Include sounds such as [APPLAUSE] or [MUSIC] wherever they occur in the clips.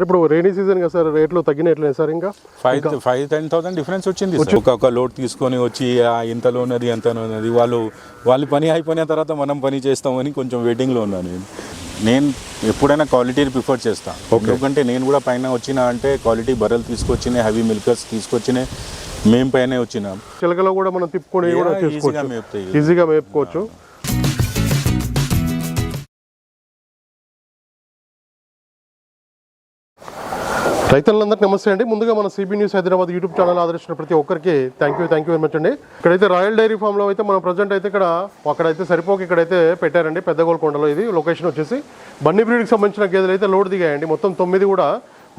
Sir ఇప్పుడు rainy season కదా sir రేట్లు తగ్గినట్లేదు సార్ ఇంకా? Five five ten thousand difference వచ్చింది. ఒక్కొక్క లోడ్ తీసుకొని వచ్చి ఇంతలో ఉన్నది ఎంతలో ఉన్నది. వాళ్ళు వాళ్ళ పని అయిపోయిన తర్వాత మనం పని చేస్తామని కొంచెం వెయిటింగ్లో ఉన్నాను నేను. నేను ఎప్పుడైనా క్వాలిటీని ప్రిఫర్ చేస్తాను ఎందుకంటే నేను కూడా పైన వచ్చిన అంటే క్వాలిటీ బర్రెలు తీసుకొచ్చినాయి హెవీ మిల్కర్స్ తీసుకొచ్చినాయి మేము పైన వచ్చినాం. చిలకలో కూడా మనం తిప్పుకొని ఈజీగా మేపుకోవచ్చు. రైతులందరికీ నమస్తే అండి. ముందుగా మన CB news Hyderabad YouTube channel ఆదరించిన ప్రతి ఒక్కరికి thank you thank you very much అండి. ఇక్కడైతే రాయల్ డైరీ ఫామ్లో అయితే మనం ప్రజెంట్ అయితే ఇక్కడ అక్కడైతే సరిపోక ఇక్కడైతే పెట్టారండి. పెద్ద గోల్కొండలో ఇది లొకేషన్ వచ్చేసి. బన్నీ బ్రీడ్కి సంబంధించిన గేదెలు అయితే లోడ్ దిగాయండి. మొత్తం తొమ్మిది కూడా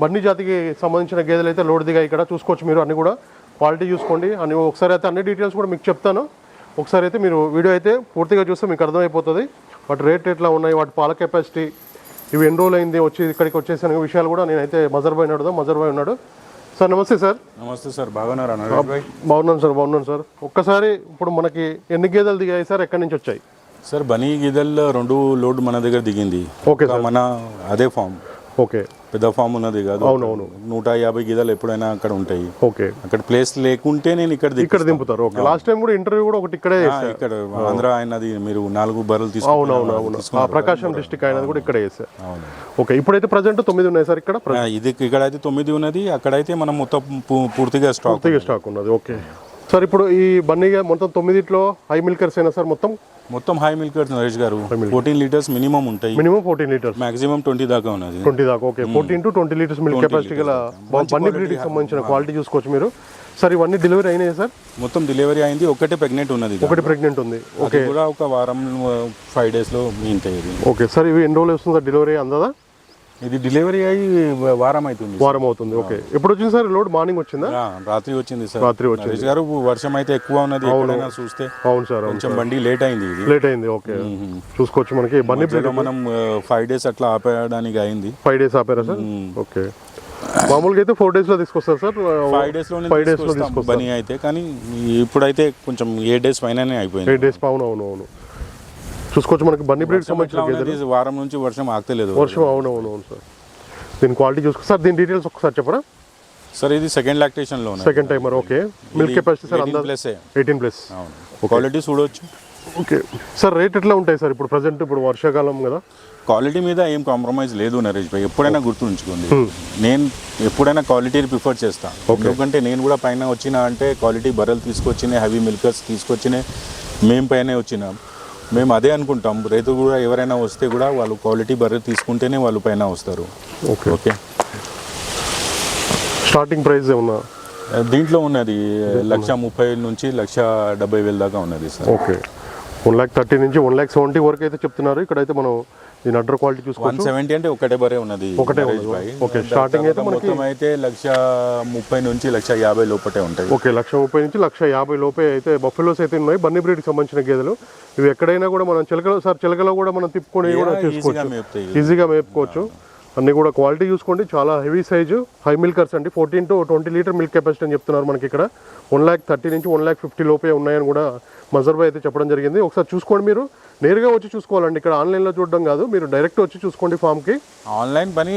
బన్నీ జాతికి సంబంధించిన గేదెలు అయితే లోడ్ దిగాయి ఇక్కడ. చూసుకోవచ్చు మీరు అన్ని కూడా. క్వాలిటీ చూసుకోండి. అని ఒకసారి అయితే అన్ని డీటెయిల్స్ కూడా మీకు చెప్తాను. ఒకసారి అయితే మీరు వీడియో అయితే పూర్తిగా చూస్తే మీకు అర్థమైపోతుంది. వాటి రేట్ ఎట్లా ఉన్నాయి? వాటి పాల కెపాసిటీ ఇవి ఎన్ని రోజులు అయింది వచ్చి ఇక్కడికి వచ్చేసిన. విషయాలు కూడా నేనైతే మజర్ బాయ్ ఉన్నాడు మజర్ బాయ్ ఉన్నాడు. సార్ నమస్తే సార్. నమస్తే సార్. బాగున్నారా? బాగున్నాను సార్ బాగున్నాను సార్. ఒక్కసారి ఇప్పుడు మనకి ఎన్ని గేదెలు దిగాయి సార్? ఎక్కడి నుంచి వచ్చాయి? సార్ బనీ గిదల్ రెండు లోడ్ మన దగ్గర దిగింది. ఓకే ఒక మన అదే ఫామ్. ఓకే. పెద్ద ఫామ్ ఉన్నది కాదు. అవునవును. నూట యాభై గిదలు ఎప్పుడైనా అక్కడ ఉంటాయి. ఓకే. అక్కడ ప్లేస్ లేకుంటే నేను ఇక్కడ ఇక్కడ దింపుతారు. ఓకే. లాస్ట్ టైం కూడా ఇంటర్వ్యూ కూడా ఒకటి ఇక్కడే ఇక్కడ ఆంధ్ర ఆయనది మీరు నాలుగు బర్రెలు తీసుకున్నారు ప్రకాశం డిస్టిక్ అయినది కూడా ఇక్కడే చేశారు ఓకే. ఇప్పుడైతే ప్రజెంట్ తొమ్మిది ఉన్నాయి సార్ ఇక్కడ? ఇది ఇక్కడ అయితే తొమ్మిది ఉన్నది. అక్కడైతే మనం మొత్తం పూర్తిగా స్టాక్ పూర్తిగా స్టాక్ ఉన్నది. ఓకే. సార్ ఇప్పుడు ఈ బన్నీగా మొత్తం తొమ్మిదిట్లో హై మిల్కర్స్ అయినా సార్ మొత్తం? మొత్తం హై మిల్క్ నరేష్ గారు. ఫోర్టీన్ లీటర్స్ మినిమం ఉంటాయి. Minimum fourteen litres. Maximum twenty దాకా ఉన్నది. ట్వంటీ దాకా okay. Fourteen to twenty litres milk capacity గల బన్నీ బ్రీడ్కి సంబంధించిన క్వాలిటీ చూసుకోవచ్చు మీరు. సార్ ఇవన్నీ డెలివరీ అయినాయి సార్? మొత్తం డెలివరీ అయింది. ఒకటే ప్రెగ్నెంట్ ఉన్నది. ఒకటి ప్రెగ్నెంట్ ఉంది. అది కూడా ఒక వారం ఫైవ్ డేస్లో ఇంతే ఓకే. సార్ ఇవి ఎన్ని రోజులు వస్తుంది సార్ డెలివరీ అందదా? ఇది డెలివరీ అయ్యి వారం అవుతుంది వారం అవుతుంది ఓకే. ఎప్పుడు వచ్చింది సార్? లోడ్ మార్నింగ్ వచ్చిందా? రాత్రి వచ్చింది సార్. రాత్రి వచ్చింది. గారు వర్షం అయితే ఎక్కువ ఉన్నది ఎక్కడైనా చూస్తే అవును సార్ కొంచెం బండి లేట్ అయింది ఇది. లేట్ అయింది ఓకే. చూసుకోవచ్చు మనకి. మధ్యలో మనం ఫైవ్ డేస్ అట్లా ఆపేయడానికి అయింది. ఫైవ్ డేస్ ఆపారా సార్? ఓకే. మామూలుగా అయితే ఫోర్ డేస్లో తీసుకొస్తారు సార్? ఫైవ్ డేస్లోనే ఫైవ్ డేస్లో తీసుకొస్తాం. తీసుకొస్తారు. బనీ అయితే కానీ ఇప్పుడైతే కొంచెం ఏ డేస్ పైననే అయిపోయింది. ఎయిట్ డేస్ అవును అవును అవును. చూసుకోవచ్చు మనకి బన్నీ బ్రీడ్ సంబంధించిన వారం నుంచి వర్షం ఆగలేదు వర్షం అవును అవును అవును సార్. దీని క్వాలిటీ చూసుకో సార్ దీని డీటెయిల్స్ ఒకసారి చెప్పరా? సార్ ఇది second లాక్టేషన్లో second timer okay milk capacity sir అందరూ ప్లస్ ఎయిటీన్ ప్లస్ క్వాలిటీ చూడవచ్చు ఓకే సార్ రేట్ ఎట్లా ఉంటాయి సార్ ఇప్పుడు ప్రజెంట్ ఇప్పుడు వర్షాకాలం కదా? క్వాలిటీ మీద ఏం కాంప్రమైజ్ లేదు నరేష్ భాయ్. ఎప్పుడైనా గుర్తుంచుకోండి. నేను ఎప్పుడైనా క్వాలిటీని ప్రిఫర్ చేస్తాను ఎందుకంటే నేను కూడా పైన వచ్చిన అంటే క్వాలిటీ బర్రెలు తీసుకొచ్చినాయి హెవీ మిల్కర్స్ తీసుకొచ్చినాయి మేము పైన వచ్చినాం. మేము అదే అనుకుంటాం. రైతు కూడా ఎవరైనా వస్తే కూడా వాళ్ళు క్వాలిటీ బర్రె తీసుకుంటేనే వాళ్ళు పైన వస్తారు. ఓకే. ఓకే? స్టార్టింగ్ ప్రైస్ ఏమన్నా? దీంట్లో ఉన్నది లక్ష ముప్పై నుంచి లక్ష డెబ్బై వేల దాకా ఉన్నది sir. Okay. One lakh thirty నుంచి వన్ ల్యాక్ సెవెంటీ వరకు అయితే చెప్తున్నారు. ఇక్కడైతే మనం దీని అడ్డర్ క్వాలిటీ చూసుకోవచ్చు. సెవెంటీ అంటే ఒకటే బరే ఉన్నది ఒకటే. ఓకే, starting అయితే మొత్తం అయితే లక్ష ముప్పై నుంచి లక్ష యాభై లోపటే ఉంటాయి. ఓకే లక్ష ముప్పై నుంచి లక్ష యాభై లోపే అయితే బఫెలోస్ అయితే ఉన్నాయి. బన్నీ బ్రీడ్కి సంబంధించిన గేదెలు. ఇవి ఎక్కడైనా కూడా మనం చిలకలో సార్ చిలకలో కూడా మనం తిప్పుకొని కూడా చేసుకోవచ్చు. ఈజీగా మేపుకోవచ్చు. అన్ని కూడా క్వాలిటీ చూసుకోండి. చాలా హెవీ సైజు హై మిల్కర్స్ అండి. Fourteen to twenty litre milk capacity అని చెప్తున్నారు మనకి ఇక్కడ. వన్ ల్యాక్ థర్టీ నుంచి వన్ ల్యాక్ ఫిఫ్టీ లోపే ఉన్నాయని కూడా మజర్బాయ్ అయితే చెప్పడం జరిగింది. ఒకసారి చూసుకోండి మీరు. నేరుగా వచ్చి చూసుకోవాలండి. ఇక్కడ ఆన్లైన్లో చూడడం కాదు. మీరు డైరెక్ట్ వచ్చి చూసుకోండి ఫామ్కి. ఆన్లైన్ పని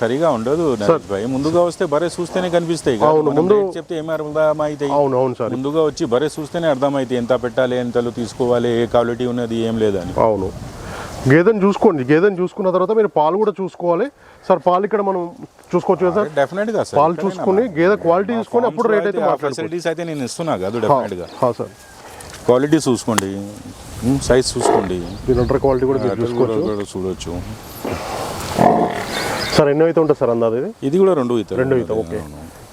సరిగా ఉండదు భాయ్. ముందుగా వస్తే బరే చూస్తేనే కనిపిస్తాయి. మనం రేట్ చెప్తే ఏమి అవును అవును సార్. ముందుగా వచ్చి బరే చూస్తేనే అర్థమైతే ఎంత పెట్టాలి ఎంతలో తీసుకోవాలి ఏ క్వాలిటీ ఉన్నది ఏం లేదని. అవును. గేదెని చూసుకోండి. గేదెని చూసుకున్న తర్వాత మీరు పాలు కూడా చూసుకోవాలి. సార్ పాలు ఇక్కడ మనం చూసుకోవచ్చు కదా సార్? డెఫినెట్గా పాలు చూసుకుని గేదె క్వాలిటీ చూసుకొని అప్పుడు రేట్ అయితే ఫెసిలిటీస్ అయితే నేను ఇస్తున్నా కాదు డెఫినెట్గా. సార్. క్వాలిటీ చూసుకోండి. సైజ్ చూసుకోండి. దీని క్వాలిటీ కూడా చూసుకోవచ్చు. చూడొచ్చు. సార్ ఎన్నో అయితే ఉంటుంది సార్ అందాది ఇది? ఇది కూడా రెండు ఇతర రెండో ఈత ఓకే.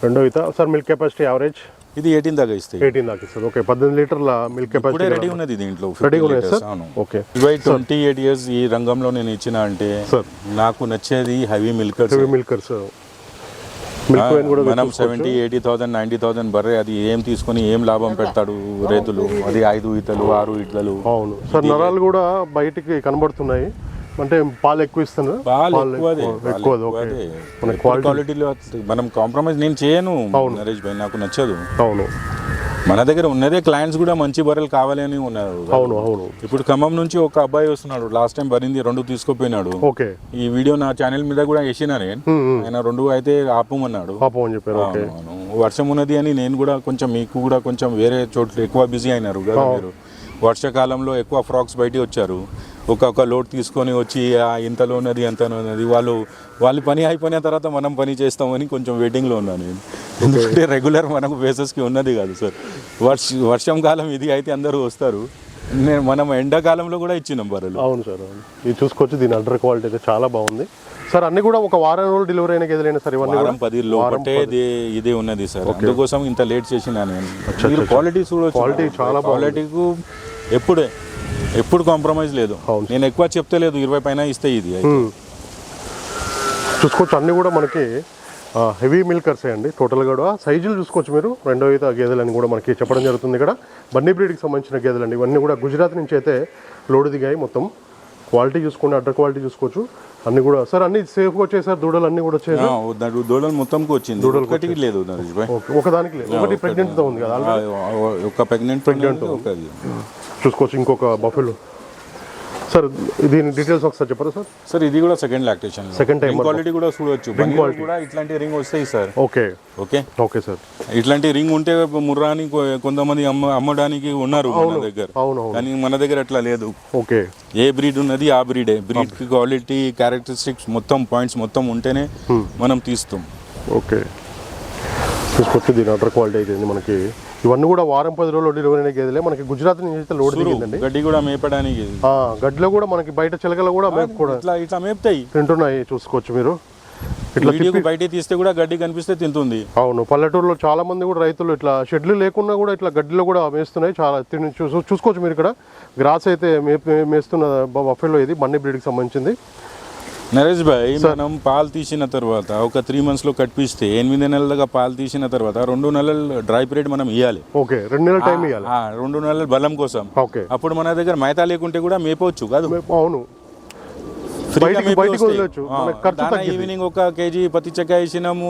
రెండో ఈత. సార్ మిల్క్ కెపాసిటీ యావరేజ్ ఇది ఎయిటీన్ దాకా ఇస్తాయి ఎయిటీన్ దాకా ఇస్తుంది ఓకే పద్దెనిమిది లీటర్ల మిల్క్ కెపాసిటీ రెడీ ఉన్నది దీంట్లో రెడీగా 50 ఉన్నాయి liters, సార్? ఓకే. ఇరవై ట్వంటీ ఎయిట్ ఇయర్స్ ఈ రంగంలో నేను ఇచ్చిన అంటే సార్. నాకు నచ్చేది heavy milkers heavy milkers milk wine కూడా మనం seventy eighty thousand ninety thousand బర్రె అది ఏం తీసుకొని ఏం లాభం పెడతాడు రైతులు? అది ఐదు ఈతలు ఆరు ఈతలు. అవును. సార్ నరాలు కూడా బయటికి కనబడుతున్నాయి. అంటే పాలు ఎక్కువ ఇస్తున్నారు. పాలు ఎక్కువ క్వాలిటీలో మనం కాంప్రమైజ్ నేను చేయను నరేష్ భాయ్ నాకు నచ్చదు. అవును. మన దగ్గర ఉన్నదే క్లయింట్స్ కూడా మంచి బర్రెలు కావాలని ఉన్నారు. అవును అవును. ఇప్పుడు ఖమ్మం నుంచి ఒక అబ్బాయి వస్తున్నాడు. లాస్ట్ టైం బరింది రెండు తీసుకుపోయినాడు. ఓకే. ఈ వీడియో నా ఛానల్ మీద కూడా వేసిన నేను ఆయన రెండు అయితే ఆపమన్నాడు. చెప్పారు. వర్షం ఉన్నది అని నేను కూడా కొంచెం మీకు కూడా కొంచెం వేరే చోట్ల ఎక్కువ బిజీ అయినారు కదా మీరు. వర్షాకాలంలో ఎక్కువ ఫ్రాక్స్ బయటికి వచ్చారు. ఒక్కొక్క లోడ్ తీసుకొని వచ్చి ఇంతలో ఉన్నది అంతలో ఉన్నది. వాళ్ళు వాళ్ళ పని అయిపోయిన తర్వాత మనం పని చేస్తామని కొంచెం వెయిటింగ్లో ఉన్నాను నేను. ఎందుకంటే రెగ్యులర్ మనకు బేసెస్కి ఉన్నది కాదు సార్ వర్ష వర్షం కాలం ఇది అయితే అందరూ వస్తారు. నేను మనం ఎండాకాలంలో కూడా ఇచ్చినాం బర్రెలు. అవును సార్ అవును. ఇది చూసుకోవచ్చు దీని అండర్ క్వాలిటీ అయితే చాలా బాగుంది. సార్ అన్ని కూడా ఒక వారం రోజులు డెలివరీ అయిన గేదెలైనా సార్ ఇవన్నీ వారం పది లోపటే ఇది ఇదే ఉన్నది సార్ అందుకోసం ఇంత లేట్ చేసిన నేను. క్వాలిటీ చూడొచ్చు Quality చాలా. క్వాలిటీకు ఎప్పుడే? ఎప్పుడు కాంప్రమైజ్ లేదు. నేను ఎక్కువ చెప్తే లేదు ఇరవై పైన ఇస్తే ఇది. చూసుకోవచ్చు. అన్ని కూడా మనకి హెవీ మిల్కర్స్ అండి టోటల్గా కూడా సైజులు చూసుకోవచ్చు మీరు. రెండో ఈత గేదెలని కూడా మనకి చెప్పడం జరుగుతుంది ఇక్కడ. బన్నీ బ్రీడ్కి సంబంధించిన గేదెలండి. ఇవన్నీ కూడా గుజరాత్ నుంచి అయితే లోడు దిగాయి మొత్తం. క్వాలిటీ చూసుకోండి అడ్డర్ క్వాలిటీ చూసుకోవచ్చు. అన్ని కూడా సార్ అన్ని సేఫ్గా వచ్చాయి సార్? దూడలు అన్ని కూడా వచ్చాయి దూడలు మొత్తంకి వచ్చింది. ఒకటికి లేదు ఒకదానికి లేదు. ఒకటి ప్రెగ్నెంట్తో ఉంది కదా ఒక ప్రెగ్నెంట్ ప్రెగ్నెంట్. చూసుకోవచ్చు ఇంకొక బఫెలో సార్ దీని డీటెయిల్స్ ఒకసారి చెప్పరా సార్? సార్ ఇది కూడా second lactation Second time quality కూడా చూడొచ్చు. బండిలో కూడా ఇట్లాంటి రింగ్ వస్తాయి sir. Okay okay okay sir ఇట్లాంటి రింగ్ ఉంటే ముర్రాని కొ- కొంతమంది అమ్మ అమ్మడానికి ఉన్నారు మన దగ్గర. కానీ మన దగ్గర అట్లా లేదు. ఓకే ఏ బ్రీడ్ ఉన్నది ఆ బ్రీడే బ్రీడ్ క్వాలిటీ క్యారెక్టరిస్టిక్స్ మొత్తం పాయింట్స్ మొత్తం ఉంటేనే మనం తీస్తాం. ఓకే చూసుకోవచ్చు దీని అటర్ క్వాలిటీ అయితే మనకి? ఇవన్నీ కూడా వారం పది రోజులు డెలివరీ అయిన గేదెలే. మనకి గుజరాత్ నుంచి అయితే లోడ్ దిగిందండి. గడ్డి కూడా మేపడానికి. ఆ, గడ్డిలో కూడా మనకి బయట చిలకలు కూడా ఇట్లా ఇట్లా మేపుతాయి. తింటున్నాయి చూసుకోవచ్చు మీరు. ఇట్లా బయట తీస్తే కూడా గడ్డి కనిపిస్తే తింటుంది. అవును పల్లెటూరులో చాలా మంది కూడా రైతులు ఇట్లా షెడ్లు లేకుండా కూడా ఇట్లా గడ్డిలో కూడా మేస్తున్నాయి. చాలా తిని చూసుకోవచ్చు మీరు ఇక్కడ. గ్రాస్ అయితే మేపు మేస్తున్న బఫెలో ఇది బండి బ్రీడ్కి సంబంధించింది. నరేష్ భాయ్ మనం పాలు తీసిన తర్వాత ఒక త్రీ మంత్స్లో కట్పిస్తే ఎనిమిది నెలలుగా పాలు తీసిన తర్వాత రెండు నెలలు డ్రై పీరియడ్ మనం ఇవ్వాలి ఓకే రెండు నెలల టైం ఇవ్వాలి రెండు నెలలు బలం కోసం. ఓకే. అప్పుడు మన దగ్గర మైతా లేకుంటే కూడా మేపవచ్చు కాదు. అవును. ఈవినింగ్ ఒక కేజీ పత్తి చెక్క వేసినాము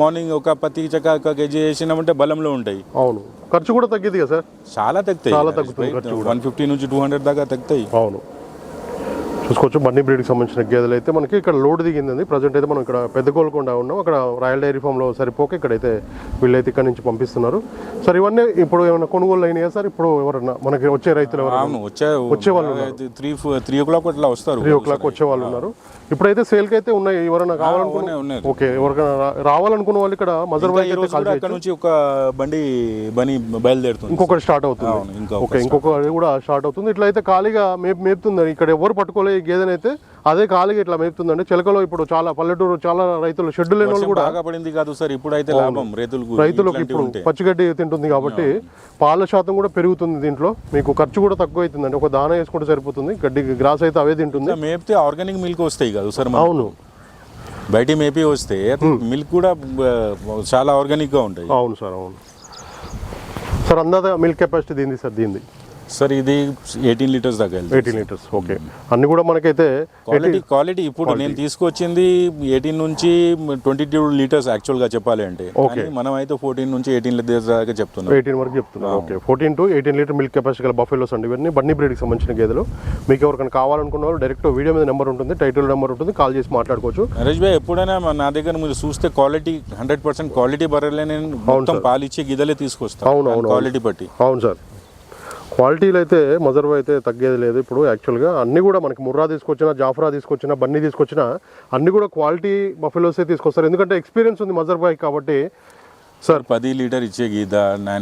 మార్నింగ్ ఒక పత్తి చెక్క ఒక కేజీ వేసినామంటే బలంలో ఉంటాయి. అవును. ఖర్చు కూడా తగ్గిద్ది కదా సార్ చాలా తగ్గుతాయి. చాలా తగ్గుతుంది ఖర్చు వన్ ఫిఫ్టీ నుంచి టూ హండ్రెడ్ దాకా తగ్గుతాయి. అవును. చూసుకోవచ్చు. బన్నీ బ్రీడ్కి సంబంధించిన గేదెలు అయితే మనకి ఇక్కడ లోడ్ దిగింది ప్రజెంట్ అయితే మనం ఇక్కడ పెద్ద గోల్కొండ ఉన్నాం. అక్కడ రాయల్ డైరీ ఫామ్లో సరిపోక ఇక్కడైతే వీళ్ళైతే ఇక్కడ నుంచి పంపిస్తున్నారు. సార్ ఇవన్నీ ఇప్పుడు ఏమైనా కొనుగోలు అయినాయా సార్? ఇప్పుడు ఎవరన్నా మనకి వచ్చే రైతులు ఎవరైనా వచ్చే వచ్చే వాళ్ళు త్రీ త్రీ ఓ క్లాక్ అట్లా వస్తారు. త్రీ ఓ క్లాక్ వచ్చే వాళ్ళు ఉన్నారు. ఇప్పుడైతే సేల్కి అయితే ఉన్నాయి ఎవరైనా కావాలనుకున్న ఉన్నాయి. ఓకే ఎవరికైనా రావాలనుకున్న వాళ్ళు ఇక్కడ మజర్ అక్కడ నుంచి ఒక బండి బని బయలుదేరుతుంది. ఇంకొకటి స్టార్ట్ అవుతుంది. ఓకే ఇంకొకటి కూడా స్టార్ట్ అవుతుంది. ఇట్లా అయితే ఖాళీగా మేపు మేపుతుంది ఇక్కడ ఎవరు పట్టుకోలే గేదెనైతే అదే ఖాళీగా ఇట్లా మేపుతుందండి చిలకలో ఇప్పుడు చాలా పల్లెటూరు చాలా రైతులు షెడ్ లేని వాళ్ళు కూడా బాగా పడింది కాదు సార్ ఇప్పుడు అయితే లాభం రైతులకు రైతులకు ఇప్పుడు. పచ్చిగడ్డి తింటుంది కాబట్టి పాల శాతం కూడా పెరుగుతుంది దీంట్లో. మీకు ఖర్చు కూడా తక్కువ అవుతుందండి. ఒక దాన వేసుకుంటే సరిపోతుంది. గడ్డి గ్రాస్ అయితే అవే తింటుంది. మేపితే ఆర్గానిక్ మిల్క్ వస్తాయి కాదు సార్. అవును. బయట మేపి వస్తే మిల్క్ కూడా చాలా ఆర్గానిక్గా ఉంటాయి. అవును సార్ అవును. సార్ అందాద మిల్క్ కెపాసిటీ దీనిది సార్ దీనిది. సార్ ఇది ఎయిటీన్ లీటర్స్ దాకా వెళ్తుంది ఎయిటీ లీటర్స్ ఓకే అన్ని కూడా మనకైతే క్వాలిటీ క్వాలిటీ ఇప్పుడు నేను తీసుకొచ్చింది ఎయిటీన్ నుంచి ట్వంటీ టూ లీటర్స్ యాక్చువల్గా చెప్పాలి అంటే. కానీ మనం అయితే ఫోర్టీన్ నుంచి ఎయిటీన్ లీటర్స్ దాకా చెప్తున్నాం. ఎయిటీన్ వరకు చెప్తున్నారు okay fourteen to eighteen litre milk capacity గల బఫెలోస్ అండి ఇవన్నీ. బన్నీ బ్రీడ్కి సంబంధించిన గేదెలు. మీకు ఎవరికైనా కావాలనుకున్న వాళ్ళు డైరెక్ట్ వీడియో మీద నెంబర్ ఉంటుంది టైటిల్ నెంబర్ ఉంటుంది కాల్ చేసి మాట్లాడుకోవచ్చు. నరేష్ భాయ్ ఎప్పుడైనా నా దగ్గర మీరు చూస్తే క్వాలిటీ హండ్రెడ్ పర్సెంట్ క్వాలిటీ బర్రెలే నేను మొత్తం పాలిచ్చే గిదలే తీసుకొస్తాను అవును, అవును, క్వాలిటీ బట్టి. అవును సార్. క్వాలిటీలు అయితే మజర్వ్ అయితే తగ్గేది లేదు. ఇప్పుడు యాక్చువల్గా అన్ని కూడా మనకి ముర్రా తీసుకొచ్చినా జాఫ్రా తీసుకొచ్చినా బన్నీ తీసుకొచ్చినా అన్ని కూడా క్వాలిటీ బఫెలోసే తీసుకొస్తారు. ఎందుకంటే ఎక్స్పీరియన్స్ ఉంది మజర్ బాయ్ కాబట్టి. సార్ పది లీటర్ ఇచ్చే గీత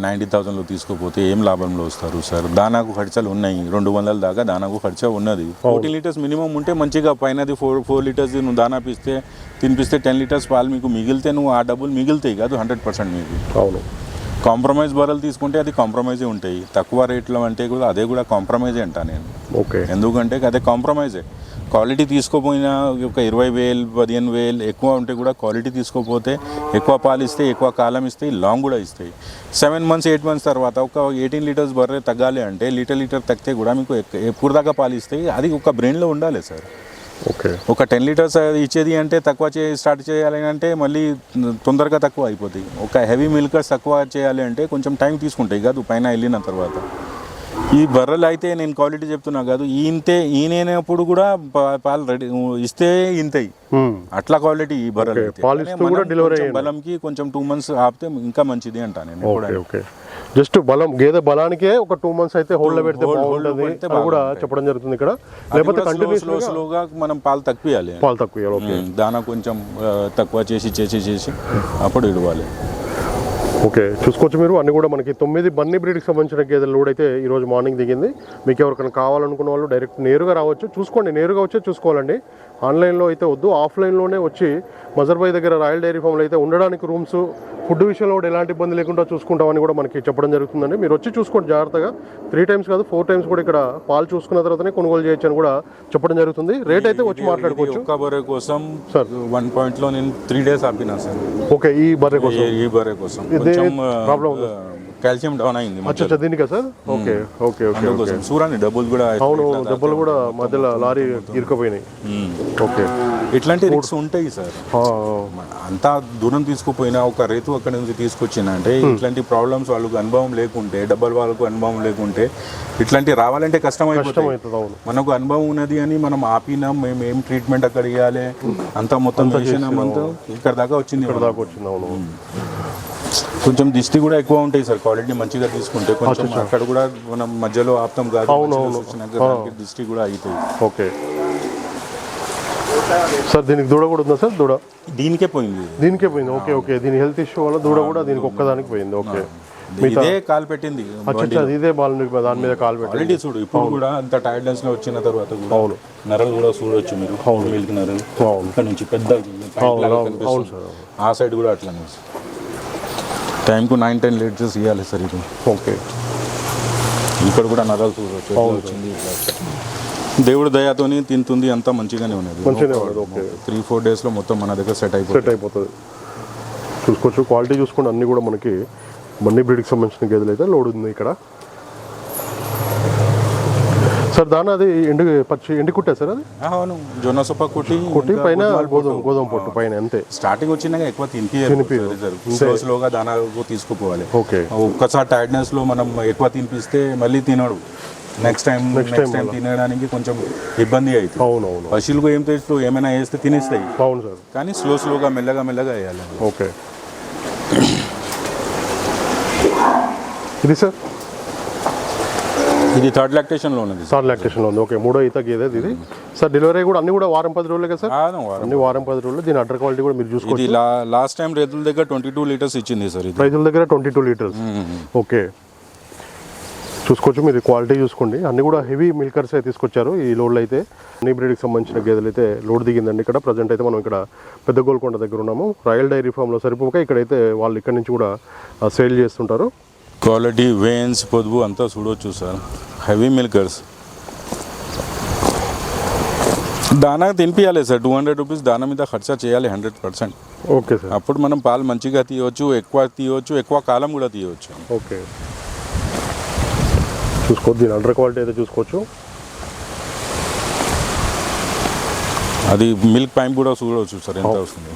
నైంటీ థౌసండ్లో తీసుకోపోతే ఏం లాభంలో వస్తారు సార్? దానాకు ఖర్చులు ఉన్నాయి. రెండు వందల దాకా దానాకు ఖర్చు ఉన్నది. ఫోర్టీ లీటర్స్ మినిమం ఉంటే మంచిగా పైనది ఫోర్ ఫోర్ లీటర్స్ నువ్వు దానా పిస్తే తినిపిస్తే టెన్ లీటర్స్ పాలు మీకు మిగిలితే నువ్వు ఆ డబ్బులు మిగులుతాయి కాదు హండ్రెడ్ పర్సెంట్ మీకు. అవును. కాంప్రమైజ్ బర్రెలు తీసుకుంటే అది కాంప్రమైజే ఉంటాయి. తక్కువ రేట్లో అంటే కూడా అదే కూడా కాంప్రమైజే అంటా నేను. ఓకే. ఎందుకంటే అదే కాంప్రమైజే. క్వాలిటీ తీసుకోపోయినా ఒక ఇరవై వేలు పదిహేను వేలు ఎక్కువ ఉంటే కూడా క్వాలిటీ తీసుకోపోతే ఎక్కువ పాలు ఇస్తాయి ఎక్కువ కాలం ఇస్తాయి లాంగ్ కూడా ఇస్తాయి. సెవెన్ మంత్స్ ఎయిట్ మంత్స్ తర్వాత ఒక ఎయిటీన్ లీటర్స్ బర్రె తగ్గాలి అంటే లీటర్ లీటర్ తగ్గితే కూడా మీకు ఎప్పుడు దాకా పాలు ఇస్తాయి? అది ఒక బ్రెయిన్లో ఉండాలి సార్. ఒక టెన్ లీటర్స్ ఇచ్చేది అంటే తక్కువ చే స్టార్ట్ చేయాలి అంటే మళ్ళీ తొందరగా తక్కువ అయిపోతాయి ఒక హెవీ మిల్కర్స్ తక్కువ చేయాలి అంటే కొంచెం టైం తీసుకుంటాయి కాదు పైన వెళ్ళిన తర్వాత. ఈ బర్రెలు అయితే నేను క్వాలిటీ చెప్తున్నా కాదు ఈంతే ఈనేనప్పుడు కూడా పాలు రెడీ ఇస్తే ఇంతయి. అట్లా క్వాలిటీ ఈ బర్రెలు. బలంకి కొంచెం టూ మంత్స్ ఆపితే ఇంకా మంచిది అంటా నేను జస్ట్ బలం గేదె బలానికే ఒక టూ మంత్స్ అయితే హోల్డ్లో పెడితే బాగుంటుంది అని కూడా. చెప్పడం జరుగుతుంది ఇక్కడ. అది లేకపోతే కంటిన్యూస్ స్లోగా మనం పాలు తక్కువ పాలు తక్కువ దానా కొంచెం తక్కువ చేసి చేసి చేసి అప్పుడు ఇడవాలి ఓకే చూసుకోవచ్చు మీరు అన్ని కూడా మనకి తొమ్మిది బన్నీ బ్రీడ్కి సంబంధించిన గేదెల లోడ్ అయితే ఈ రోజు మార్నింగ్ దిగింది. మీకు ఎవరికైనా కావాలనుకున్న వాళ్ళు డైరెక్ట్ నేరుగా రావచ్చు. చూసుకోండి నేరుగా వచ్చే చూసుకోవాలండి. ఆన్లైన్లో అయితే వద్దు ఆఫ్లైన్లోనే వచ్చి మజర్బాయ్ దగ్గర రాయల్ డైరీ ఫామ్లో అయితే ఉండడానికి రూమ్స్ ఫుడ్ విషయంలో కూడా ఎలాంటి ఇబ్బంది లేకుండా చూసుకుంటామని కూడా మనకి చెప్పడం జరుగుతుందండి. మీరు వచ్చి చూసుకోండి జాగ్రత్తగా. త్రీ టైమ్స్ కాదు ఫోర్ టైమ్స్ కూడా ఇక్కడ పాలు చూసుకున్న తర్వాతనే కొనుగోలు చేయొచ్చు అని కూడా చెప్పడం జరుగుతుంది. రేట్ అయితే వచ్చి మాట్లాడుకోవచ్చు. ఒక్క బర్రె కోసం సార్. వన్ పాయింట్లో నేను త్రీ డేస్ ఆపినా సార్. ఓకే ఈ బర్రె కోసం. ఈ- ఈ బర్రె కోసం. కొంచెం ఉందా? కాల్షియం డౌన్ అయింది అచ్చా దీనికా sir? Okay okay okay okay. చూడండి డబ్బులు కూడా అవును దెబ్బలు కూడా మధ్యలో లారీ ఇరుకపోయినాయి. ఓకే. ఇట్లాంటి రిక్స్ ఉంటాయి సార్. అంతా దూరం తీసుకుపోయినా ఒక రైతు అక్కడి నుంచి తీసుకొచ్చిన అంటే ఇట్లాంటి ప్రాబ్లమ్స్ వాళ్ళకు అనుభవం లేకుంటే డబ్బులు వాళ్ళకు అనుభవం లేకుంటే ఇట్లాంటి రావాలంటే కష్టం అయిపోతుంది మనకు అనుభవం ఉన్నది అని మనం ఆపినాం మేము ఏం ట్రీట్మెంట్ అక్కడ ఇవ్వాలి అంతా మొత్తం వేసినాం అంతా ఇక్కడ దాకా వచ్చింది ఇక్కడ దాకా వచ్చింది అవును. కొంచెం దిష్టి కూడా ఎక్కువ ఉంటాయి సార్ క్వాలిటీ మంచిగా తీసుకుంటే. కొంచెం అక్కడ కూడా మనం మధ్యలో ఆపుతాం కాదు దిష్టి కూడా అవుతాయి ఓకే. సార్ దీనికి దూడ కూడా ఉందా సార్? దూడ? దీనికే పోయింది. దీనికే పోయింది. Okay okay. దీని హెల్త్ ఇష్యూ వల్ల దూడ కూడా దీనికి ఒక్కదానికి పోయింది. ఓకే. ఇదే కాలు పెట్టింది. ఇదే బాల్ దాని మీద కాల్ పెట్టి చూడు. ఇప్పుడు కూడా అంత టైర్డ్నెస్లో వచ్చిన తర్వాత కూడా అవును. నరలు కూడా చూడొచ్చు మీరు. మిల్క్ నరలు. అవును. ఇక్కడ నుంచి పెద్ద. ఆ సైడ్ కూడా అట్లానే టైంకు నైన్ టెన్ లీటర్స్ ఇవ్వాలి సార్ ఇది. ఓకే. ఇక్కడ కూడా నరాలు చూడవచ్చు వచ్చింది. దేవుడు దయాతోని తింటుంది అంతా మంచిగానే ఉన్నది. త్రీ ఫోర్ డేస్లో మొత్తం మన దగ్గర సెట్ అయిపోతుంది. సెట్ అయిపోతుంది. చూసుకోవచ్చు క్వాలిటీ చూసుకోండి అన్ని కూడా మనకి మన్నీ బ్రీడ్కి సంబంధించిన గేదెలు అయితే లోడ్ ఉంది ఇక్కడ. సార్ దాని అది ఎండు పచ్చి ఎండి కుట్టే సార్ అది? అవును జొన్న సొప్ప కొట్టి కుట్టి పైన గోధుమ గోధుమ పొట్టు పైన అంతే. స్టార్టింగ్ వచ్చినాక ఎక్కువ తినిపించారు స్లో స్లోగా దానా తీసుకుపోవాలి. ఓకే. ఒక్కసారి టైర్డ్నెస్లో మనం ఎక్కువ తినిపిస్తే మళ్ళీ తినడు. నెక్స్ట్ టైం నెక్స్ట్ టైం తినడానికి కొంచెం ఇబ్బంది అవుతుంది అవును అవును పశువులకు ఏం తెచ్చు ఏమైనా వేస్తే తినేస్తాయి. అవును సార్. కానీ స్లో స్లోగా మెల్లగా మెల్లగా వేయాలి ఓకే. ఇది సార్? ఇది థర్డ్ లాక్టేషన్లో ఉన్నది సార్ లాక్టేషన్లో ఉంది. ఓకే మూడో ఈత గేదె ఇది? ఇది సార్ డెలివరీ కూడా అన్ని కూడా వారం పది రోజులే కదా సార్. అన్ని వారం పది రోజులు. దీని అడ్డర్ క్వాలిటీ కూడా మీరు చూసుకోవచ్చు. లాస్ట్ టైం రైతుల దగ్గర ట్వంటీ టూ లీటర్స్ ఇచ్చింది సార్ ఇది. రైతుల దగ్గర ట్వంటీ టూ లీటర్స్ ఓకే చూసుకోవచ్చు మీరు క్వాలిటీ చూసుకోండి. అన్ని కూడా హెవీ మిల్కర్స్ అయితే తీసుకొచ్చారు ఈ లోడ్లు అయితే. అన్ని బ్రీడ్కి సంబంధించిన గేదెలు అయితే లోడ్ దిగిందండి ఇక్కడ. ప్రజెంట్ అయితే మనం ఇక్కడ పెద్ద గోల్కొండ దగ్గర ఉన్నాము. రాయల్ డైరీ ఫామ్లో సరిపోక ఇక్కడైతే వాళ్ళు ఇక్కడ నుంచి కూడా సేల్ చేస్తుంటారు. క్వాలిటీ వేన్స్ పొదుపు అంతా చూడొచ్చు సార్. హెవీ మిల్కర్స్ దానా తినిపించాలి సార్. టూ హండ్రెడ్ రూపీస్ దానా మీద ఖర్చా చేయాలి హండ్రెడ్ పర్సెంట్ ఓకే సార్. అప్పుడు మనం పాలు మంచిగా తీయవచ్చు ఎక్కువ తీయవచ్చు ఎక్కువ కాలం కూడా తీయవచ్చు ఓకే. చూసుకోవచ్చు. దీని అండర్ క్వాలిటీ అయితే చూసుకోవచ్చు. అది మిల్క్ పైప్ కూడా చూడవచ్చు సార్ ఎంత వస్తుంది.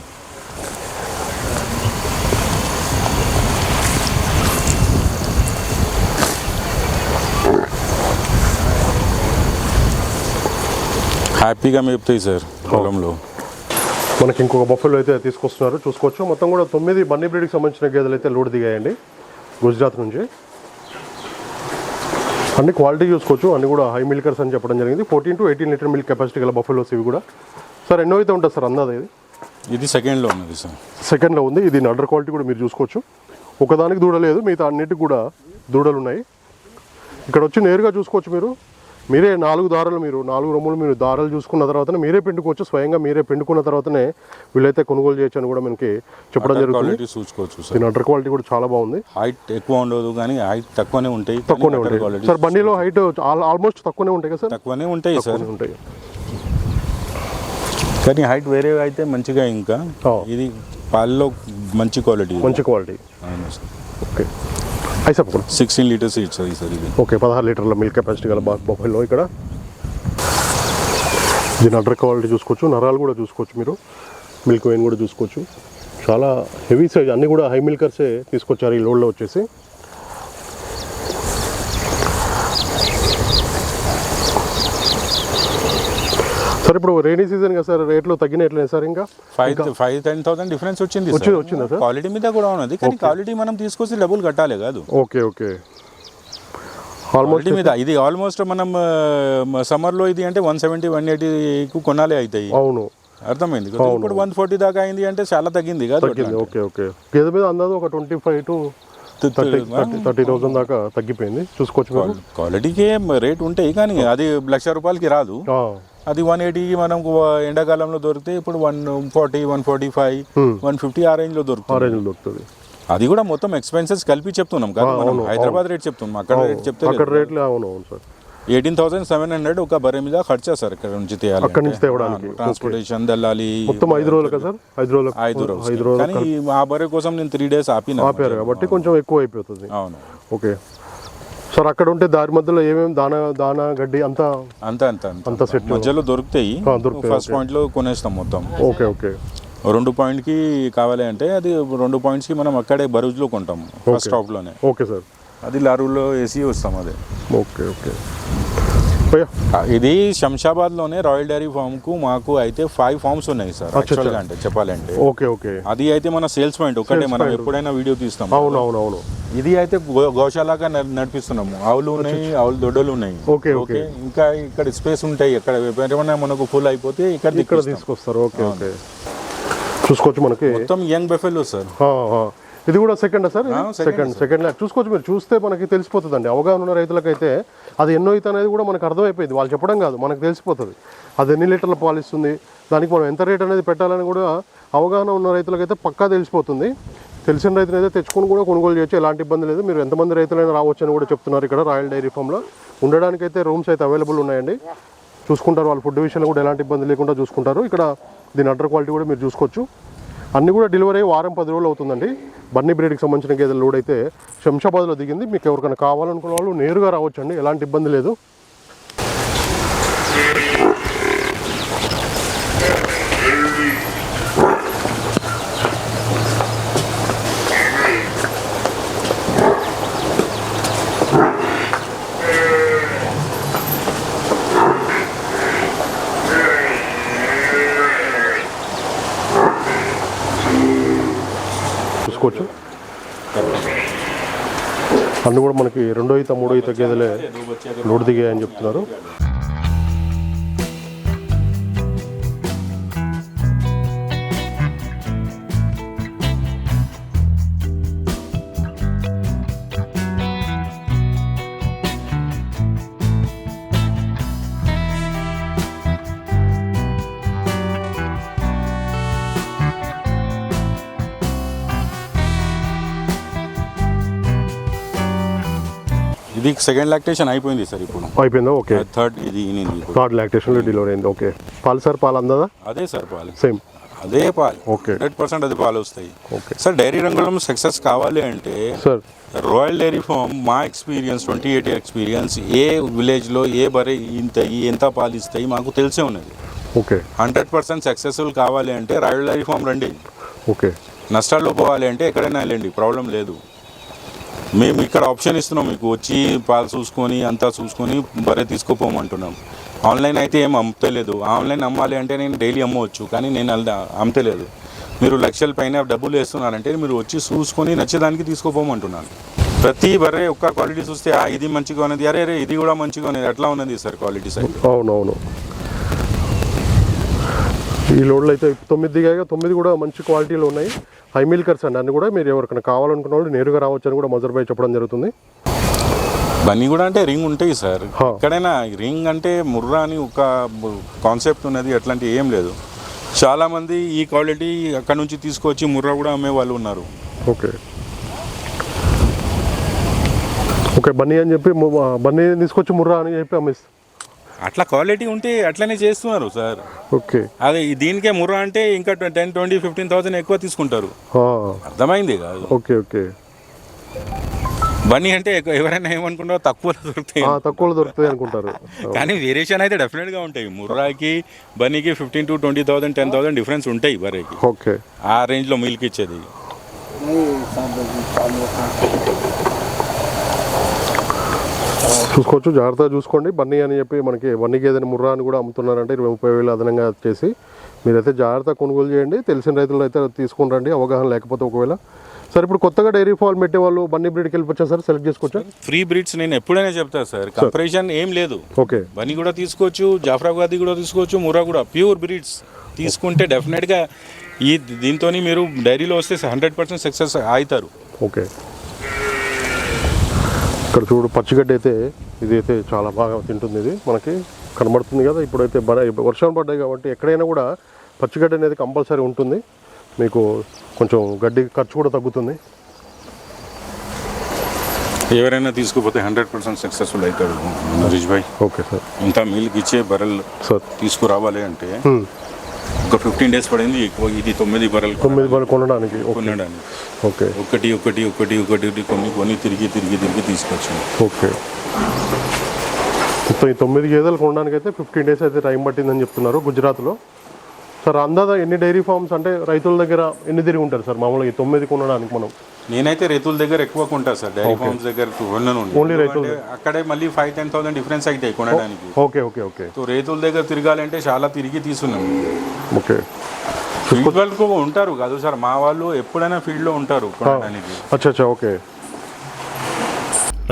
హ్యాపీగా మేపుతాయి సార్ పొలంలో. మనకి ఇంకొక బఫెలో అయితే తీసుకొస్తున్నారు. చూసుకోవచ్చు. మొత్తం కూడా తొమ్మిది బన్నీ బ్రీడ్కి సంబంధించిన గేదెలు అయితే లోడ్ దిగాయండి. గుజరాత్ నుంచి. అన్ని క్వాలిటీ చూసుకోవచ్చు. అన్ని కూడా హై మిల్కర్స్ అని చెప్పడం జరిగింది. Fourteen to eighteen litre milk capacity గల బఫెలోస్ ఇవి కూడా. సార్ ఎన్నో అయితే ఉంటుంది సార్ అందాది ఇది? ఇది సెకండ్లో ఉన్నది సార్ సెకండ్లో ఉంది. ఇది అండర్ క్వాలిటీ కూడా మీరు చూసుకోవచ్చు. ఒకదానికి దూడ లేదు. మిగతా అన్నిటికి కూడా దూడలు ఉన్నాయి. ఇక్కడ వచ్చి నేరుగా చూసుకోవచ్చు మీరు. మీరే నాలుగు దారాలు మీరు నాలుగు రొమ్ములు మీరు దారాలు చూసుకున్న తర్వాతనే మీరే పిండుకోవచ్చు. స్వయంగా మీరే పిండుకున్న తర్వాతనే వీళ్ళైతే కొనుగోలు చేయొచ్చు అని కూడా మనకి చెప్పడం జరుగుతుంది. క్వాలిటీ చూసుకోవచ్చు సార్ దీని అండర్ క్వాలిటీ కూడా చాలా బాగుంది. హైట్ ఎక్కువ ఉండదు కానీ హైట్ తక్కువనే ఉంటాయి తక్కువనే ఉంటాయి. సార్ బండిలో హైట్ ఆల్మోస్ట్ తక్కువనే ఉంటాయి కదా సార్ తక్కువనే ఉంటాయి సార్ ఉంటాయి. కానీ హైట్ వేరే అయితే మంచిగా ఇంకా. ఇది పాలలో మంచి క్వాలిటీ మంచి క్వాలిటీ ఓకే చెప్పకుండా సిక్స్టీన్ లీటర్స్ ఇచ్చారు సార్ ఇది ఓకే పదహారు లీటర్ల మిల్క్ కెపాసిటీ గల బఫెల్లో ఇక్కడ. దీని అడ్డర్ క్వాలిటీ చూసుకోవచ్చు నరాలు కూడా చూసుకోవచ్చు మీరు. మిల్క్ వైన్ కూడా చూసుకోవచ్చు. చాలా హెవీ సైజ్ అన్నీ కూడా హై మిల్కర్సే తీసుకొచ్చారు ఈ లోడ్లో వచ్చేసి. సార్ ఇప్పుడు రైనీ సీజన్ కదా సార్ రేట్లు తగ్గినట్లేదు సార్ ఇంకా? Five five ten thousand difference వచ్చింది వచ్చి- వచ్చిందా సార్? క్వాలిటీ మీద కూడా ఉన్నది కానీ క్వాలిటీ మనం తీసుకొచ్చి డబ్బులు కట్టాలి కాదు. Okay okay. ఆల్మోస్ట్ మీద ఇది ఆల్మోస్ట్ మనం సమ్మర్లో ఇది అంటే వన్ సెవెంటీ వన్ ఎయిటీకు కొనాలి అవుతాయి అవును. అర్థమైంది? ఇప్పుడు వన్ ఫార్టీ దాకా అయింది అంటే చాలా తగ్గింది కాదు ఓకే ఓకే. గేదె మీద అందాజు ఒక twenty five to thirty thousand దాకా తగ్గిపోయింది. చూసుకోవచ్చు క్వాలిటీకి రేట్ ఉంటాయి కానీ అది లక్ష రూపాయలకి రాదు. అది వన్ ఎయిటీకి మనం ఎండాకాలంలో దొరికితే ఇప్పుడు one forty one forty five one fifty ఆ రేంజ్లో ఆ దొరుకుతుంది. అది కూడా మొత్తం ఎక్స్పెన్సెస్ కలిపి చెప్తున్నాం కదా మనం. హైదరాబాద్ రేట్ చెప్తున్నాం అక్కడ రేట్ చెప్తే అక్కడ రేట్లు అవును అవును sir. Eighteen thousand seven hundred ఒక బర్రె మీద ఖర్చా సార్ ఇక్కడ నుంచి తేయాలి అక్కడి నుంచి తేవడానికి. ట్రాన్స్పోర్టేషన్ దల్లాలి మొత్తం ఐదు రోజులు కదా సార్? ఐదు రోజులు. ఐదు రోజులు కానీ ఆ బర్రె కోసం నేను త్రీ డేస్ ఆపిన ఆపారు కాబట్టి కొంచెం ఎక్కువ అయిపోతుంది అవును. ఓకే. సార్ అక్కడ ఉంటే దారి మధ్యలో ఏమేమి దానా దానా గడ్డి అంతా అంత అంత అంత. సెట్ మధ్యలో దొరుకుతాయి. ఫస్ట్ పాయింట్లో కొనేస్తాం మొత్తం. Okay okay. రెండు పాయింట్కి కావాలి అంటే అది రెండు పాయింట్స్కి మనం అక్కడే బరూజ్లో కొంటాం ఫస్ట్ స్టాప్లోనే. Okay sir. అది లారూలో వేసి వస్తాం అదే. Okay okay. ఇది శంషాబాద్లోనే రాయల్ డైరీ ఫామ్కు మాకు అయితే ఫైవ్ ఫార్మ్స్ ఉన్నాయి సార్ యాక్చువల్గా అంటే చెప్పాలంటే. Okay okay. అది అయితే మన సేల్స్ పాయింట్ ఒకటే మనం ఎప్పుడైనా వీడియో తీస్తాం. అవును అవును అవును. ఇది అయితే గోశాలగా నడ- నడిపిస్తున్నాము. ఆవులు ఉన్నాయి ఆవులు దొడ్డలు ఉన్నాయి. Okay, okay. ఇంకా ఇక్కడ స్పేస్ ఉంటాయి. ఇక్కడ ఏమైనా మనకు ఫుల్ అయిపోతే ఇక్కడ ఇక్కడ తీసుకొస్తారు. Okay okay. చూసుకోవచ్చు మనకి. మొత్తం యంగ్ బెఫెలో సార్. ఇది కూడా సెకండ్ సార్? సెకండ్ సెకండ్ ల్యాక్ చూసుకోవచ్చు మీరు. చూస్తే మనకి తెలిసిపోతుందండి. అవగాహన ఉన్న రైతులకైతే అది ఎన్నో ఈత అనేది కూడా మనకు అర్థమైపోయింది. వాళ్ళు చెప్పడం కాదు మనకు తెలిసిపోతుంది. అది ఎన్ని లీటర్ల పాలు ఇస్తుంది దానికి మనం ఎంత రేట్ అనేది పెట్టాలని కూడా అవగాహన ఉన్న రైతులకైతే పక్కా తెలిసిపోతుంది. తెలిసిన రైతులు అయితే తెచ్చుకొని కూడా కొనుగోలు చేయొచ్చు. ఎలాంటి ఇబ్బంది లేదు. మీరు ఎంతమంది రైతులైనా రావచ్చు అని కూడా చెప్తున్నారు ఇక్కడ రాయల్ డైరీ ఫామ్లో. ఉండడానికి అయితే రూమ్స్ అయితే అవైలబుల్ ఉన్నాయండి. చూసుకుంటారు వాళ్ళ ఫుడ్ విషయంలో కూడా ఎలాంటి ఇబ్బంది లేకుండా చూసుకుంటారు. ఇక్కడ దీని అడ్డర్ క్వాలిటీ కూడా మీరు చూసుకోవచ్చు. అన్నీ కూడా డెలివరీ అయ్యి వారం పది రోజులు అవుతుందండి. బన్నీ బ్రీడ్కి సంబంధించిన గేదెల లోడ్ అయితే శంషాబాద్లో దిగింది. మీకు ఎవరికైనా కావాలనుకున్న వాళ్ళు నేరుగా రావచ్చండి. ఎలాంటి ఇబ్బంది లేదు. చూసుకోవచ్చు. అన్నీ కూడా మనకి రెండో ఈత మూడో ఈత గేదెలే లోడ్ దిగాయని చెప్తున్నారు. ఇది సెకండ్ లాక్టేషన్ అయిపోయింది సార్ ఇప్పుడు. అయిపోయిందా? ఓకే. థర్డ్ ఇది థర్డ్ లాక్టేషన్లో డెలివరీ అయింది. ఓకే. పాలు సార్ పాలు అందదా? అదే సార్ పాలు. సేమ్. అదే పాలు. ఓకే. హండ్రెడ్ పర్సెంట్ అది పాలు వస్తాయి. ఓకే. సార్ డైరీ రంగంలో సక్సెస్ కావాలి అంటే సార్. రాయల్ డైరీ ఫామ్ మా ఎక్స్పీరియన్స్ ట్వంటీ ఎయిట్ ఎక్స్పీరియన్స్ ఏ విలేజ్లో ఏ బరే ఇంత ఎంత పాలు ఇస్తాయి మాకు తెలిసే ఉన్నది. ఓకే. హండ్రెడ్ పర్సెంట్ సక్సెస్ఫుల్ కావాలి అంటే రాయల్ డైరీ ఫామ్ రండి. ఓకే. నష్టాల్లో పోవాలి అంటే ఎక్కడైనా వెళ్ళండి. ప్రాబ్లం లేదు. మేము ఇక్కడ ఆప్షన్ ఇస్తున్నాం మీకు. వచ్చి పాలు చూసుకొని అంతా చూసుకొని బరే తీసుకోపోమంటున్నాం. ఆన్లైన్ అయితే ఏం అమ్ముతలేదు. ఆన్లైన్ అమ్మాలి అంటే నేను డైలీ అమ్మవచ్చు కానీ నేను అలా మీరు లక్షల పైన డబ్బులు వేస్తున్నారంటే మీరు వచ్చి చూసుకొని నచ్చేదానికి తీసుకోపోమంటున్నాను. ప్రతి బర్రె ఒక్క క్వాలిటీ చూస్తే ఇది మంచిగా ఉన్నది. అరే అరే ఇది కూడా మంచిగా ఉన్నది. అట్లా ఉన్నది సార్ క్వాలిటీ సైడ్. అవునవును. ఈ లోడ్లు అయితే తొమ్మిది దిగాయి. తొమ్మిది కూడా మంచి క్వాలిటీలో ఉన్నాయి. హై మిల్కర్స్ అండి. అన్ని కూడా మీరు ఎవరికైనా కావాలనుకున్న వాళ్ళు నేరుగా రావచ్చు అని కూడా మజర్ చెప్పడం జరుగుతుంది. బన్నీ కూడా అంటే రింగ్ ఉంటాయి సార్. ఎక్కడైనా రింగ్ అంటే ముర్రా అని ఒక కాన్సెప్ట్ ఉన్నది. అట్లాంటి ఏం లేదు. చాలా మంది ఈ క్వాలిటీ అక్కడ నుంచి తీసుకొచ్చి ముర్రా కూడా అమ్మే వాళ్ళు ఉన్నారు. ఓకే. ఓకే బన్నీ అని చెప్పి బన్నీ తీసుకొచ్చి ముర్రా అని చెప్పి అమ్మేస్తారు అట్లా క్వాలిటీ ఉంటే అట్లనే చేస్తున్నారు సార్. ఓకే. అదే దీనికే ముర్రా అంటే ఇంకా టెన్ ట్వంటీ ఫిఫ్టీన్ థౌసండ్ ఎక్కువ తీసుకుంటారు. అర్థమైంది కాదు ఓకే ఓకే. బన్నీ అంటే ఎవరైనా ఏమనుకుంటారో తక్కువలో దొరుకుతాయి. ఆ, తక్కువలో దొరుకుతుంది అనుకుంటారు. [LAUGHS] కానీ వేరియేషన్ అయితే డెఫినెట్గా ఉంటాయి. ముర్రాకి బనీకి fifteen to twenty thousand ten thousand difference ఉంటాయి బర్రెకి ఓకే. ఆ రేంజ్లో మిల్క్ ఇచ్చేది. చూసుకోవచ్చు. జాగ్రత్తగా చూసుకోండి. బన్నీ అని చెప్పి మనకి బన్నీకి ఏదైనా ముర్రా అని కూడా అమ్ముతున్నారంటే ఇరవై ముప్పై వేలు అదనంగా చేసి మీరైతే జాగ్రత్త కొనుగోలు చేయండి. తెలిసిన రైతులు అయితే తీసుకుంటారండి అవగాహన లేకపోతే ఒకవేళ. సార్ ఇప్పుడు కొత్తగా డైరీ ఫార్మ్ పెట్టే వాళ్ళు బన్నీ బ్రీడ్కి వెళ్ళిపోవచ్చా సార్? సెలెక్ట్ చేసుకోవచ్చా? ఫ్రీ బ్రీడ్స్ నేను ఎప్పుడైనా చెప్తా సార్. కంపారిజన్ ఏం లేదు. ఓకే. బనీ కూడా తీసుకోవచ్చు జాఫరాబాదీ కూడా తీసుకోవచ్చు ముర్రా కూడా. ప్యూర్ బ్రీడ్స్ తీసుకుంటే డెఫినెట్గా ఈ దీంతో మీరు డైరీలో వస్తే హండ్రెడ్ పర్సెంట్ సక్సెస్ అవుతారు. ఓకే. ఇక్కడ చూడు పచ్చిగడ్డి అయితే ఇది అయితే చాలా బాగా తింటుంది ఇది. మనకి కనబడుతుంది కదా ఇప్పుడైతే బర వర్షం పడ్డాయి కాబట్టి ఎక్కడైనా కూడా పచ్చిగడ్డి అనేది కంపల్సరీ ఉంటుంది. మీకు కొంచెం గడ్డి ఖర్చు కూడా తగ్గుతుంది. ఎవరైనా తీసుకుపోతే హండ్రెడ్ పర్సెంట్ సక్సెస్ఫుల్ అవుతాడు నరేష్ భాయ్. Okay sir. ఇంత మిల్క్ ఇచ్చే బర్రెలు సార్. తీసుకురావాలి అంటే. ఒక ఫిఫ్టీన్ డేస్ పడింది ఇది తొమ్మిది బర్రెలు తొమ్మిది బళ్ళు కొనడానికి ఓకే. కొనడానికి. ఓకే. ఒకటి ఒకటి ఒకటి ఒకటి ఒకటి కొన్ని కొన్ని తిరిగి తిరిగి తిరిగి తీసుకొచ్చింది ఓకే. మొత్తం ఈ తొమ్మిది గేదెలు కొనడానికి అయితే ఫిఫ్టీన్ డేస్ అయితే టైం పట్టిందని చెప్తున్నారు గుజరాత్లో. సార్ అందాదా ఎన్ని డైరీ ఫార్మ్స్ అంటే రైతుల దగ్గర ఎన్ని తిరిగి ఉంటారు సార్? మామూలుగా ఈ తొమ్మిది కొనడానికి మనం. నేనైతే రైతుల దగ్గర ఎక్కువ కొంటా సార్. డైరీ ఫార్మ్స్ దగ్గర Only రైతుల అక్కడే మళ్ళీ ఫైవ్ టెన్ థౌసండ్ డిఫరెన్స్ అవుతాయి కొనడానికి. ఓకే ఓకే ఓకే సో రైతుల దగ్గర తిరగాలంటే చాలా తిరిగి తీసుకున్నాం. ఓకే ఫీల్డ్ వాళ్ళు ఉంటారు కాదు సార్. మా వాళ్ళు ఎప్పుడైనా ఫీల్డ్లో ఉంటారు కొనడానికి. అచ్చా అచ్చా ఓకే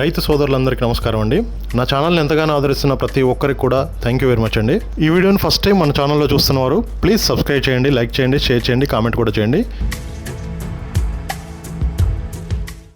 రైతు సోదరులందరికీ నమస్కారం అండి. నా ఛానల్ని ఎంతగానో ఆదరిస్తున్న ప్రతి ఒక్కరికి కూడా థ్యాంక్ యూ వెరీ మచ్ అండి. ఈ వీడియోని ఫస్ట్ టైం మన ఛానల్లో చూస్తున్నవారు ప్లీజ్ సబ్స్క్రైబ్ చేయండి లైక్ చేయండి షేర్ చేయండి కామెంట్ కూడా చేయండి.